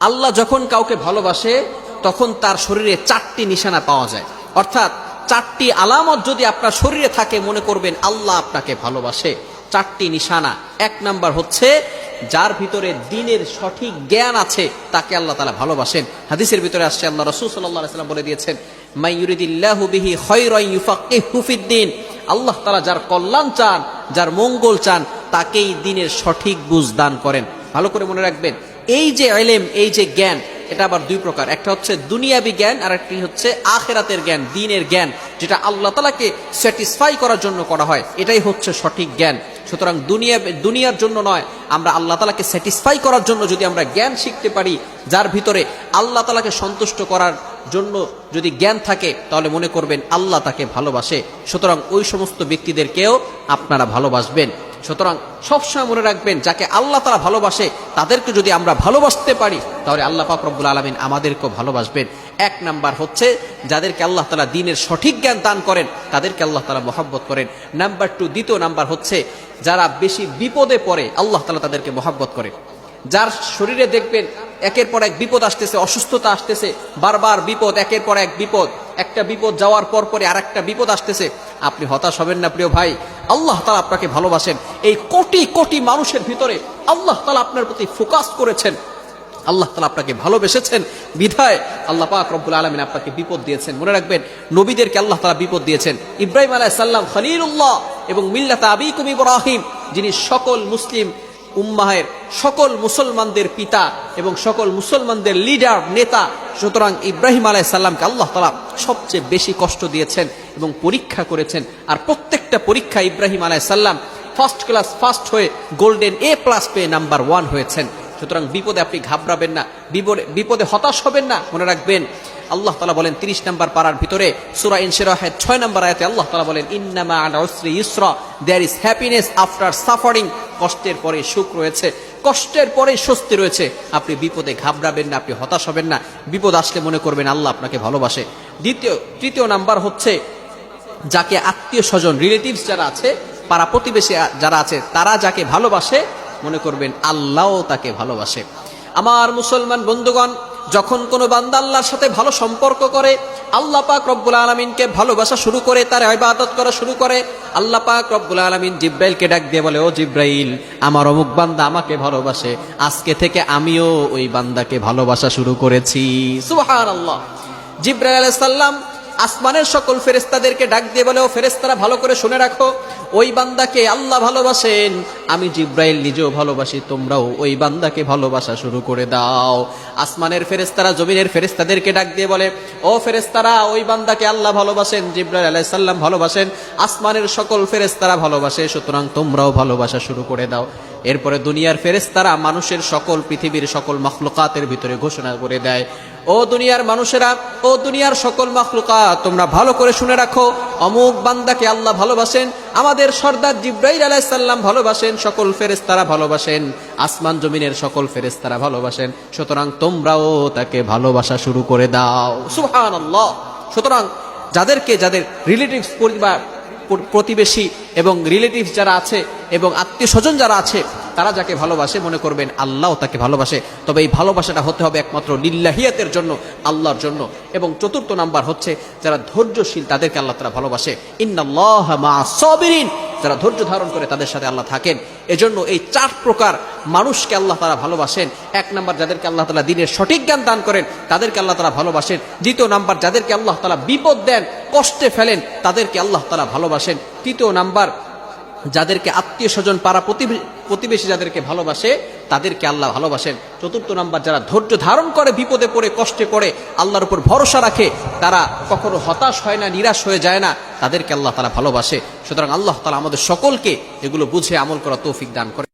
আল্লাহ যখন কাউকে ভালোবাসে, তখন তার শরীরে চারটি নিশানা পাওয়া যায়। অর্থাৎ চারটি আলামত যদি আপনার শরীরে থাকে, মনে করবেন আল্লাহ আপনাকে ভালোবাসে। চারটি নিশানা। এক নাম্বার হচ্ছে, যার ভিতরে দিনের সঠিক জ্ঞান আছে, তাকে আল্লাহ তালা ভালোবাসেন। হাদিসের ভিতরে আসছে, আল্লাহ রসুল সাল্লাহ সাল্লাম বলে দিয়েছেন ফিদ্দিন আল্লাহ তালা যার কল্যাণ চান, যার মঙ্গল চান, তাকেই দিনের সঠিক বুঝ দান করেন। ভালো করে মনে রাখবেন এই যে এলেম এই যে জ্ঞান, এটা আবার দুই প্রকার। একটা হচ্ছে দুনিয়াবি জ্ঞান, আর একটি হচ্ছে আখেরাতের জ্ঞান, দিনের জ্ঞান, যেটা আল্লাহ তালাকে স্যাটিসফাই করার জন্য করা হয়। এটাই হচ্ছে সঠিক জ্ঞান। সুতরাং দুনিয়া, দুনিয়ার জন্য নয়, আমরা আল্লাহ তালাকে স্যাটিসফাই করার জন্য যদি আমরা জ্ঞান শিখতে পারি, যার ভিতরে আল্লাহ তালাকে সন্তুষ্ট করার জন্য যদি জ্ঞান থাকে, তাহলে মনে করবেন আল্লাহ তাকে ভালোবাসে। সুতরাং ওই সমস্ত ব্যক্তিদেরকেও আপনারা ভালোবাসবেন। সুতরাং সবসময় মনে রাখবেন, যাকে আল্লাহ তারা ভালোবাসে, তাদেরকে যদি আমরা ভালোবাসতে পারি, তাহলে আল্লাহ পাক রব্বুল আলমিন আমাদেরকেও ভালোবাসবেন। এক নাম্বার হচ্ছে, যাদেরকে আল্লাহ তালা দিনের সঠিক জ্ঞান দান করেন, তাদেরকে আল্লাহ তালা মহাব্বত করেন। নাম্বার টু, দ্বিতীয় নাম্বার হচ্ছে, যারা বেশি বিপদে পড়ে, আল্লাহ তালা তাদেরকে মহাব্বত করে যার শরীরে দেখবেন, একের পর এক বিপদ আসতেছে, অসুস্থতা আসতেছে, বারবার বিপদ, একের পর এক বিপদ, একটা বিপদ যাওয়ার পর পরে আর একটা বিপদ আসতেছে। আপনি হতাশ হবেন না, প্রিয় ভাই। আল্লাহ তালা আপনাকে ভালোবাসেন। এই কোটি কোটি মানুষের ভিতরে আল্লাহ তালা আপনার প্রতি ফোকাস করেছেন। আল্লাহ তালা আপনাকে ভালোবেসেছেন। বিধায় আল্লাহ পাক রব্বুল আলমিন আপনাকে বিপদ দিয়েছেন। মনে রাখবেন, নবীদেরকে আল্লাহ তালা বিপদ দিয়েছেন। ইব্রাহিম আলাহ সাল্লাম খলিলুল্লাহ এবং মিল্লাত আবিকুম ইব্রাহিম, যিনি সকল মুসলিম উম্মাহের সকল মুসলমানদের পিতা এবং সকল মুসলমানদের লিডার, নেতা, সুতরাং ইব্রাহিম আলাই সাল্লামকে আল্লাহ তালা সবচেয়ে বেশি কষ্ট দিয়েছেন এবং পরীক্ষা করেছেন। আর প্রত্যেকটা পরীক্ষা ইব্রাহিম আলাই সাল্লাম ফার্স্ট ক্লাস ফার্স্ট হয়ে গোল্ডেন এ প্লাস পেয়ে নাম্বার ওয়ান হয়েছেন। সুতরাং বিপদে আপনি ঘাবড়াবেন না, বিপদে বিপদে হতাশ হবেন না। মনে রাখবেন, আল্লাহ তালা বলেন তিরিশ নম্বর পাড়ার ভিতরে সুরা ইনশিরাহের ছয় নম্বর আয়াতে আল্লাহ তালা বলেন, ইন্নামা আল ইসরা there is happiness after suffering কষ্টের পরে সুখ রয়েছে, কষ্টের পরে স্বস্তি রয়েছে। আপনি বিপদে ঘাবড়াবেন না, আপনি হতাশ হবেন না। বিপদ আসলে মনে করবেন, আল্লাহ আপনাকে ভালোবাসে। দ্বিতীয়, তৃতীয় নাম্বার হচ্ছে, যাকে আত্মীয় স্বজন রিলেটিভস যারা আছে, পাড়া প্রতিবেশী যারা আছে, তারা যাকে ভালোবাসে, মনে করবেন আল্লাহও তাকে ভালোবাসে। আমার মুসলমান বন্ধুগণ, যখন কোনো বান্দা আল্লাহর সাথে ভালো সম্পর্ক করে আল্লাহ পাক রব্বুল আলমিনকে ভালোবাসা শুরু করে, তার ইবাদত করা শুরু করে। আল্লাহ পাক রব্বুল আলমিন জিব্রাইলকে ডাক দিয়ে বলে, ও জিব্রাইল, আমার অমুক বান্দা আমাকে ভালোবাসে। আজকে থেকে আমিও ওই বান্দাকে ভালোবাসা শুরু করেছি। সুহার আল্লাহ জিব্রাইল আলাইসাল্লাম আসমানের সকল ফেরেস্তাদেরকে ডাক দিয়ে বলে, ও ফেরেস্তারা ভালো করে শুনে রাখো, ওই বান্দাকে আল্লাহ ভালোবাসেন। আমি জিব্রাইল নিজেও ভালোবাসি, তোমরাও ওই বান্দাকে ভালোবাসা শুরু করে দাও। আসমানের ফেরেস্তারা জমিনের ফেরেস্তাদেরকে ডাক দিয়ে বলে, ও ফেরেস্তারা ওই বান্দাকে আল্লাহ ভালোবাসেন, জিব্রাইল আলাইহিস সাল্লাম ভালোবাসেন। আসমানের সকল ফেরেস্তারা ভালোবাসে, সুতরাং তোমরাও ভালোবাসা শুরু করে দাও। এরপরে দুনিয়ার ফেরেস্তারা মানুষের সকল, পৃথিবীর সকল মখলুকাতের ভিতরে ঘোষণা করে দেয়। ও দুনিয়ার মানুষেরা, ও দুনিয়ার সকল মখলুকাত, তোমরা ভালো করে শুনে রাখো। অমুক বান্দাকে আল্লাহ ভালোবাসেন, আমাদের সর্দার জিব্রাইল আলাইসাল্লাম ভালোবাসেন, সকল ফেরেস্তারা ভালোবাসেন, আসমান জমিনের সকল ফেরেস্তারা ভালোবাসেন, সুতরাং তোমরাও তাকে ভালোবাসা শুরু করে দাও। সুহান সুতরাং যাদেরকে, যাদের রিলেটিভস পরিবার প্রতিবেশী এবং রিলেটিভ যারা আছে এবং আত্মীয় স্বজন যারা আছে, তারা যাকে ভালোবাসে মনে করবেন আল্লাহ তাকে ভালোবাসে। তবে এই ভালোবাসাটা হতে হবে একমাত্র লিল্লাহিয়াতের জন্য, আল্লাহর জন্য। এবং চতুর্থ নাম্বার হচ্ছে যারা ধৈর্যশীল, তাদেরকে আল্লাহ তারা ভালোবাসে। সবিরিন। যারা ধৈর্য ধারণ করে তাদের সাথে আল্লাহ থাকেন। এজন্য এই চার প্রকার মানুষকে আল্লাহ তারা ভালোবাসেন। এক নাম্বার যাদেরকে আল্লাহ তালা দিনের সঠিক জ্ঞান দান করেন, তাদেরকে আল্লাহ তারা ভালোবাসেন। দ্বিতীয় নাম্বার যাদেরকে আল্লাহ তালা বিপদ দেন, কষ্টে ফেলেন, তাদেরকে আল্লাহ তালা ভালোবাসেন। তৃতীয় নাম্বার যাদেরকে আত্মীয় স্বজন, পাড়া প্রতিবেশী যাদেরকে ভালোবাসে, তাদেরকে আল্লাহ ভালোবাসেন। চতুর্থ নাম্বার, যারা ধৈর্য ধারণ করে, বিপদে পড়ে, কষ্টে পড়ে, আল্লাহর উপর ভরসা রাখে, তারা কখনো হতাশ হয় না, নিরাশ হয়ে যায় না, তাদেরকে আল্লাহ তারা ভালোবাসে। সুতরাং আল্লাহ তালা আমাদের সকলকে এগুলো বুঝে আমল করা তৌফিক দান করে